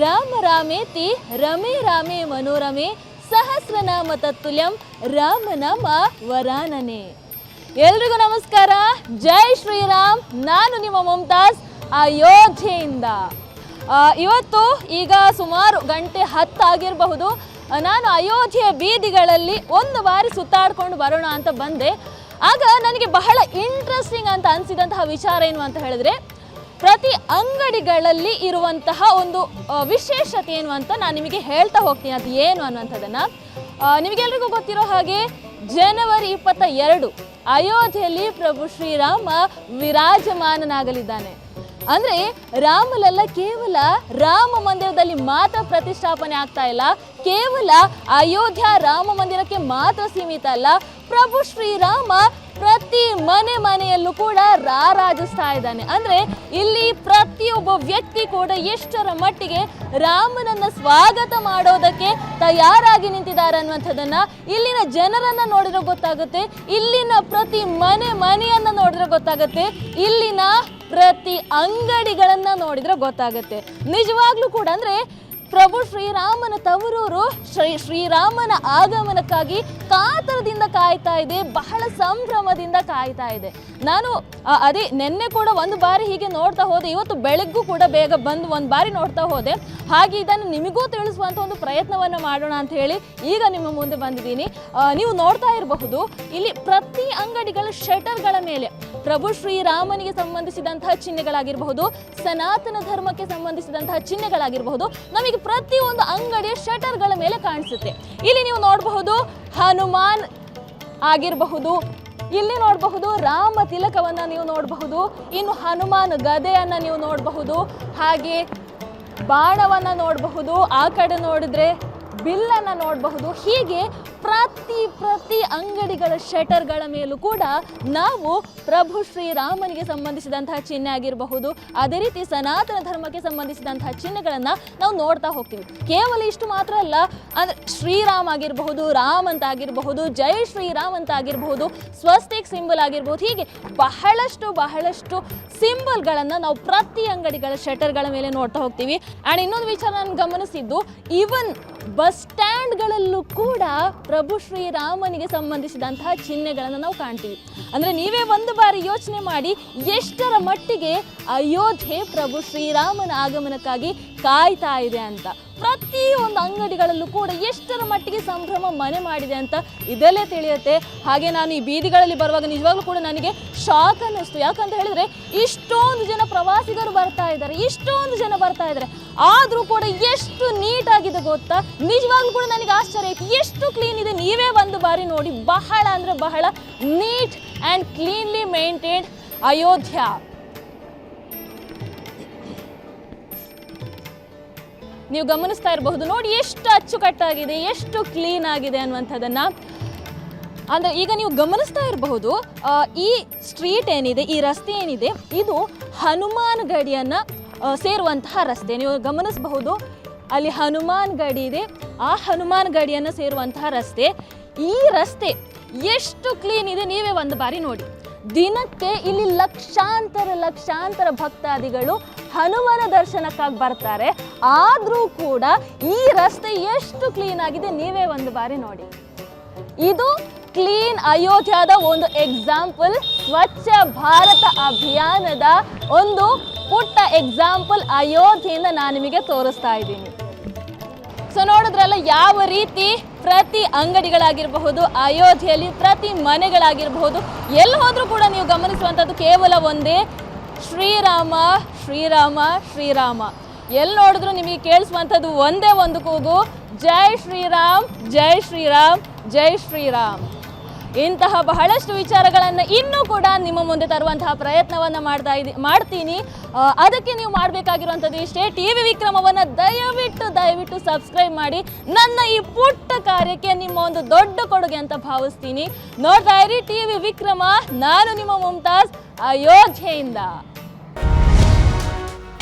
ರಾಮ ರಾಮೇತಿ ರಮೇ ರಾಮೇ ಮನೋರಮೆ, ಸಹಸ್ರನಾಮ ತತ್ತುಲ್ಯಂ ರಾಮನಾಮ ವರಾನನೆ. ಎಲ್ರಿಗೂ ನಮಸ್ಕಾರ. ಜೈ ಶ್ರೀರಾಮ್. ನಾನು ನಿಮ್ಮ ಮುಮ್ತಾಜ್ ಅಯೋಧ್ಯೆಯಿಂದ. ಇವತ್ತು ಈಗ ಸುಮಾರು ಗಂಟೆ ಹತ್ತು ಆಗಿರಬಹುದು. ನಾನು ಅಯೋಧ್ಯೆಯ ಬೀದಿಗಳಲ್ಲಿ ಒಂದು ಬಾರಿ ಸುತ್ತಾಡ್ಕೊಂಡು ಬರೋಣ ಅಂತ ಬಂದೆ. ಆಗ ನನಗೆ ಬಹಳ ಇಂಟ್ರೆಸ್ಟಿಂಗ್ ಅಂತ ಅನಿಸಿದಂತಹ ವಿಚಾರ ಏನು ಅಂತ ಹೇಳಿದ್ರೆ ಪ್ರತಿ ಅಂಗಡಿಗಳಲ್ಲಿ ಇರುವಂತಹ ಒಂದು ವಿಶೇಷತೆ ಏನು ಅಂತ ನಾನು ನಿಮಗೆ ಹೇಳ್ತಾ ಹೋಗ್ತೀನಿ. ಅದು ಏನು ಅನ್ನುವಂಥದ್ದನ್ನು ನಿಮಗೆಲ್ರಿಗೂ ಗೊತ್ತಿರೋ ಹಾಗೆ ಜನವರಿ ಇಪ್ಪತ್ತ ಎರಡು ಅಯೋಧ್ಯೆಯಲ್ಲಿ ಪ್ರಭು ಶ್ರೀರಾಮ ವಿರಾಜಮಾನನಾಗಲಿದ್ದಾನೆ. ಅಂದ್ರೆ ರಾಮಲಲ್ಲ ಕೇವಲ ರಾಮ ಮಂದಿರದಲ್ಲಿ ಮಾತ್ರ ಪ್ರತಿಷ್ಠಾಪನೆ ಆಗ್ತಾ ಇಲ್ಲ. ಕೇವಲ ಅಯೋಧ್ಯ ರಾಮ ಮಂದಿರಕ್ಕೆ ಮಾತ್ರ ಸೀಮಿತ ಅಲ್ಲ. ಪ್ರಭು ಶ್ರೀರಾಮ ಪ್ರತಿ ಮನೆ ಮನೆಯಲ್ಲೂ ಕೂಡ ರಾರಾಜಿಸ್ತಾ ಇದ್ದಾನೆ. ಅಂದ್ರೆ ಇಲ್ಲಿ ಪ್ರತಿಯೊಬ್ಬ ವ್ಯಕ್ತಿ ಕೂಡ ಎಷ್ಟರ ಮಟ್ಟಿಗೆ ರಾಮನನ್ನ ಸ್ವಾಗತ ಮಾಡೋದಕ್ಕೆ ತಯಾರಾಗಿ ನಿಂತಿದ್ದಾರೆ ಅನ್ನುವಂಥದ್ದನ್ನ ಇಲ್ಲಿನ ಜನರನ್ನ ನೋಡಿದ್ರೆ ಗೊತ್ತಾಗುತ್ತೆ. ಇಲ್ಲಿನ ಪ್ರತಿ ಮನೆ ಮನೆಯನ್ನ ನೋಡಿದ್ರೆ ಗೊತ್ತಾಗುತ್ತೆ. ಇಲ್ಲಿನ ಪ್ರತಿ ಅಂಗಡಿಗಳನ್ನ ನೋಡಿದ್ರೆ ಗೊತ್ತಾಗುತ್ತೆ. ನಿಜವಾಗ್ಲೂ ಕೂಡ ಅಂದ್ರೆ ಪ್ರಭು ಶ್ರೀರಾಮನ ತವರೂರು ಶ್ರೀ ಶ್ರೀರಾಮನ ಆಗಮನಕ್ಕಾಗಿ ಕಾತರದಿಂದ ಕಾಯ್ತಾ ಇದೆ, ಬಹಳ ಸಂಭ್ರಮದಿಂದ ಕಾಯ್ತಾ ಇದೆ. ನಾನು ಅದೇ ನಿನ್ನೆ ಕೂಡ ಒಂದು ಬಾರಿ ಹೀಗೆ ನೋಡ್ತಾ ಹೋದೆ, ಇವತ್ತು ಬೆಳಗ್ಗೂ ಕೂಡ ಬೇಗ ಬಂದು ಒಂದು ಬಾರಿ ನೋಡ್ತಾ ಹೋದೆ. ಹಾಗೆ ಇದನ್ನು ನಿಮಗೂ ತಿಳಿಸುವಂಥ ಒಂದು ಪ್ರಯತ್ನವನ್ನು ಮಾಡೋಣ ಅಂತ ಹೇಳಿ ಈಗ ನಿಮ್ಮ ಮುಂದೆ ಬಂದಿದ್ದೀನಿ. ನೀವು ನೋಡ್ತಾ ಇರಬಹುದು, ಇಲ್ಲಿ ಪ್ರತಿ ಅಂಗಡಿಗಳ ಶಟರ್ಗಳ ಮೇಲೆ ಪ್ರಭು ಶ್ರೀರಾಮನಿಗೆ ಸಂಬಂಧಿಸಿದಂತಹ ಚಿಹ್ನೆಗಳಾಗಿರಬಹುದು, ಸನಾತನ ಧರ್ಮಕ್ಕೆ ಸಂಬಂಧಿಸಿದಂತಹ ಚಿಹ್ನೆಗಳಾಗಿರಬಹುದು, ನಮಗೆ ಪ್ರತಿ ಒಂದು ಅಂಗಡಿಯ ಶಟರ್ಗಳ ಮೇಲೆ ಕಾಣಿಸುತ್ತೆ. ಇಲ್ಲಿ ನೀವು ನೋಡಬಹುದು, ಹನುಮಾನ್ ಆಗಿರಬಹುದು. ಇಲ್ಲಿ ನೋಡಬಹುದು ರಾಮ ತಿಲಕವನ್ನ ನೀವು ನೋಡಬಹುದು. ಇನ್ನು ಹನುಮಾನ್ ಗದೆಯನ್ನ ನೀವು ನೋಡಬಹುದು. ಹಾಗೆ ಬಾಣವನ್ನ ನೋಡಬಹುದು. ಆ ಕಡೆ ನೋಡಿದ್ರೆ ಬಿಲ್ಲನ್ನು ನೋಡಬಹುದು. ಹೀಗೆ ಪ್ರತಿ ಪ್ರತಿ ಅಂಗಡಿಗಳ ಶಟರ್ಗಳ ಮೇಲೂ ಕೂಡ ನಾವು ಪ್ರಭು ಶ್ರೀರಾಮನಿಗೆ ಸಂಬಂಧಿಸಿದಂತಹ ಚಿಹ್ನೆ ಆಗಿರಬಹುದು. ಅದೇ ರೀತಿ ಸನಾತನ ಧರ್ಮಕ್ಕೆ ಸಂಬಂಧಿಸಿದಂತಹ ಚಿಹ್ನೆಗಳನ್ನು ನಾವು ನೋಡ್ತಾ ಹೋಗ್ತೀವಿ. ಕೇವಲ ಇಷ್ಟು ಮಾತ್ರ ಅಲ್ಲ, ಅಂದರೆ ಶ್ರೀರಾಮ್ ಆಗಿರಬಹುದು, ರಾಮ್ ಅಂತ ಆಗಿರಬಹುದು, ಜೈ ಶ್ರೀರಾಮ್ ಅಂತ ಆಗಿರಬಹುದು, ಸ್ವಸ್ತಿಕ್ ಸಿಂಬಲ್ ಆಗಿರಬಹುದು, ಹೀಗೆ ಬಹಳಷ್ಟು ಬಹಳಷ್ಟು ಸಿಂಬಲ್ಗಳನ್ನು ನಾವು ಪ್ರತಿ ಅಂಗಡಿಗಳ ಶಟರ್ಗಳ ಮೇಲೆ ನೋಡ್ತಾ ಹೋಗ್ತೀವಿ. ಆ್ಯಂಡ್ ಇನ್ನೊಂದು ವಿಚಾರ ನಾನು ಗಮನಿಸಿದ್ದು ಈವನ್ ಬಸ್ ಸ್ಟ್ಯಾಂಡ್ಗಳಲ್ಲೂ ಕೂಡ ಪ್ರಭು ಶ್ರೀರಾಮನಿಗೆ ಸಂಬಂಧಿಸಿದಂತಹ ಚಿಹ್ನೆಗಳನ್ನು ನಾವು ಕಾಣ್ತೀವಿ. ಅಂದರೆ ನೀವೇ ಒಂದು ಬಾರಿ ಯೋಚನೆ ಮಾಡಿ ಎಷ್ಟರ ಮಟ್ಟಿಗೆ ಅಯೋಧ್ಯೆ ಪ್ರಭು ಶ್ರೀರಾಮನ ಆಗಮನಕ್ಕಾಗಿ ಕಾಯ್ತಾ ಇದೆ ಅಂತ. ಪ್ರತಿ ಒಂದು ಅಂಗಡಿಗಳಲ್ಲೂ ಕೂಡ ಎಷ್ಟರ ಮಟ್ಟಿಗೆ ಸಂಭ್ರಮ ಮನೆ ಮಾಡಿದೆ ಅಂತ ಇದೆಲ್ಲೇ ತಿಳಿಯುತ್ತೆ. ಹಾಗೆ ನಾನು ಈ ಬೀದಿಗಳಲ್ಲಿ ಬರುವಾಗ ನಿಜವಾಗ್ಲೂ ಕೂಡ ನನಗೆ ಶಾಕ್ ಅನ್ನಿಸ್ತು. ಯಾಕಂತ ಹೇಳಿದ್ರೆ ಇಷ್ಟೊಂದು ಜನ ಪ್ರವಾಸಿಗರು ಬರ್ತಾ ಇದ್ದಾರೆ. ಇಷ್ಟೊಂದು ಜನ ಬರ್ತಾ ಇದ್ದಾರೆ. ಆದರೂ ಕೂಡ ಎಷ್ಟು ನೀಟಾಗಿದೆ ಗೊತ್ತಾ? ನಿಜವಾಗ್ಲೂ ಕೂಡ ನನಗೆ ಆಶ್ಚರ್ಯ ಆಯ್ತು. ಎಷ್ಟು ಕ್ಲೀನ್ ಇದೆ? ನೀವೇ ಒಂದು ಬಾರಿ ನೋಡಿ. ಬಹಳ ಅಂದರೆ ಬಹಳ neat and cleanly maintained Ayodhya. ನೀವು ಗಮನಿಸ್ತಾ ಇರಬಹುದು. ನೋಡಿ, ಎಷ್ಟು ಅಚ್ಚುಕಟ್ಟಾಗಿದೆ, ಎಷ್ಟು ಕ್ಲೀನ್ ಆಗಿದೆ ಅನ್ನುವಂಥದ್ದನ್ನ. ಅಂದರೆ ಈಗ ನೀವು ಗಮನಿಸ್ತಾ ಇರಬಹುದು ಈ ಸ್ಟ್ರೀಟ್ ಏನಿದೆ, ಈ ರಸ್ತೆ ಏನಿದೆ, ಇದು ಹನುಮಾನ್ ಗಡಿಯನ್ನು ಸೇರುವಂತಹ ರಸ್ತೆ. ನೀವು ಗಮನಿಸಬಹುದು, ಅಲ್ಲಿ ಹನುಮಾನ್ ಗಡಿ ಇದೆ. ಆ ಹನುಮಾನ್ ಗಡಿಯನ್ನು ಸೇರುವಂತಹ ರಸ್ತೆ. ಈ ರಸ್ತೆ ಎಷ್ಟು ಕ್ಲೀನ್ ಇದೆ, ನೀವೇ ಒಂದು ಬಾರಿ ನೋಡಿ. ದಿನಕ್ಕೆ ಇಲ್ಲಿ ಲಕ್ಷಾಂತರ ಲಕ್ಷಾಂತರ ಭಕ್ತಾದಿಗಳು ಹನುಮನ ದರ್ಶನಕ್ಕಾಗಿ ಬರ್ತಾರೆ. ಆದರೂ ಕೂಡ ಈ ರಸ್ತೆ ಎಷ್ಟು ಕ್ಲೀನ್ ಆಗಿದೆ ನೀವೇ ಒಂದು ಬಾರಿ ನೋಡಿ. ಇದು ಕ್ಲೀನ್ ಅಯೋಧ್ಯದ ಒಂದು ಎಕ್ಸಾಂಪಲ್ ಸ್ವಚ್ಛ ಭಾರತ ಅಭಿಯಾನದ ಒಂದು ಪುಟ್ಟ ಎಕ್ಸಾಂಪಲ್ ಅಯೋಧ್ಯೆಯಿಂದ ನಾನು ನಿಮಗೆ ತೋರಿಸ್ತಾ ಇದ್ದೀನಿ. ಸೊ ನೋಡಿದ್ರಲ್ಲ ಯಾವ ರೀತಿ ಪ್ರತಿ ಅಂಗಡಿಗಳಾಗಿರಬಹುದು, ಅಯೋಧ್ಯೆಯಲ್ಲಿ ಪ್ರತಿ ಮನೆಗಳಾಗಿರಬಹುದು, ಎಲ್ಲಿ ಹೋದರೂ ಕೂಡ ನೀವು ಗಮನಿಸುವಂಥದ್ದು ಕೇವಲ ಒಂದೇ ಶ್ರೀರಾಮ ಶ್ರೀರಾಮ ಶ್ರೀರಾಮ. ಎಲ್ಲಿ ನೋಡಿದ್ರು ನಿಮಗೆ ಕೇಳಿಸುವಂಥದ್ದು ಒಂದೇ ಒಂದು ಕೂಗು, ಜೈ ಶ್ರೀರಾಮ್ ಜೈ ಶ್ರೀರಾಮ್ ಜೈ ಶ್ರೀರಾಮ್. ಇಂತಹ ಬಹಳಷ್ಟು ವಿಚಾರಗಳನ್ನು ಇನ್ನೂ ಕೂಡ ನಿಮ್ಮ ಮುಂದೆ ತರುವಂತಹ ಪ್ರಯತ್ನವನ್ನು ಮಾಡ್ತಾ ಇದ್ದೀನಿ ಮಾಡ್ತೀನಿ. ಅದಕ್ಕೆ ನೀವು ಮಾಡಬೇಕಾಗಿರುವಂಥದ್ದು ಇಷ್ಟೇ. ಟಿ ವಿ ವಿಕ್ರಮವನ್ನು ದಯವಿಟ್ಟು ದಯವಿಟ್ಟು ಸಬ್ಸ್ಕ್ರೈಬ್ ಮಾಡಿ. ನನ್ನ ಈ ಪುಟ್ಟ ಕಾರ್ಯಕ್ಕೆ ನಿಮ್ಮ ಒಂದು ದೊಡ್ಡ ಕೊಡುಗೆ ಅಂತ ಭಾವಿಸ್ತೀನಿ. ನೋಡ್ತಾ ಇರಿ ಟಿ ವಿಕ್ರಮ, ನಾನು ನಿಮ್ಮ ಮುಮ್ತಾಜ್ ಅಯೋಧ್ಯೆಯಿಂದ.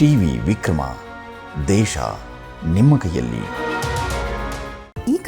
ಟಿವಿ ವಿಕ್ರಮ, ದೇಶ ನಿಮ್ಮ ಕೈಯಲ್ಲಿ.